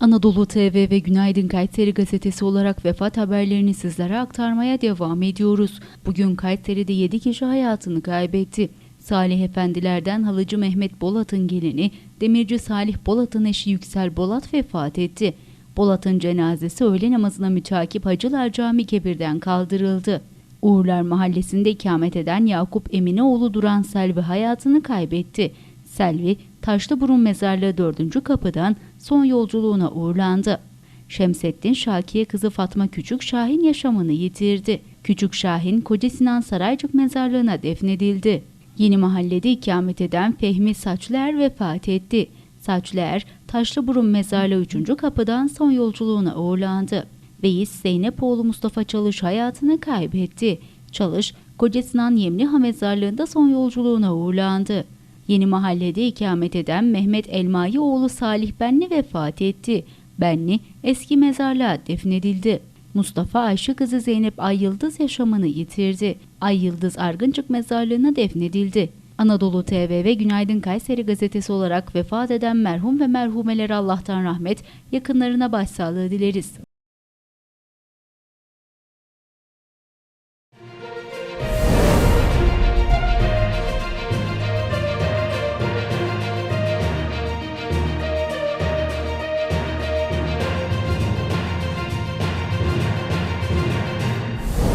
Anadolu TV ve Günaydın Kayseri gazetesi olarak vefat haberlerini sizlere aktarmaya devam ediyoruz. Bugün Kayseri'de 7 kişi hayatını kaybetti. Salih Efendilerden Halıcı Mehmet Bolat'ın gelini, Demirci Salih Bolat'ın eşi Yüksel Bolat vefat etti. Bolat'ın cenazesi öğle namazına mütakip Hacılar Cami Kebir'den kaldırıldı. Uğurlar Mahallesi'nde ikamet eden Yakup Emineoğlu Duran Selvi hayatını kaybetti. Selvi, Taşlıburun Mezarlığı 4. kapıdan son yolculuğuna uğurlandı. Şemsettin Şakiye kızı Fatma Küçük Şahin yaşamını yitirdi. Küçük Şahin Koca Sinan Saraycık Mezarlığı'na defnedildi. Yeni mahallede ikamet eden Fehmi Saçlıer vefat etti. Saçlıer, Taşlıburun Mezarlığı 3. kapıdan son yolculuğuna uğurlandı. Beyiz Zeynepoğlu Mustafa Çalış hayatını kaybetti. Çalış, Koca Sinan Yemliha Mezarlığı'nda son yolculuğuna uğurlandı. Yeni mahallede ikamet eden Mehmet Elmai oğlu Salih Benli vefat etti. Benli eski mezarlığa defnedildi. Mustafa Ayşe kızı Zeynep Ay Yıldız yaşamını yitirdi. Ay Yıldız Argıncık mezarlığına defnedildi. Anadolu TV ve Günaydın Kayseri gazetesi olarak vefat eden merhum ve merhumelere Allah'tan rahmet, yakınlarına başsağlığı dileriz.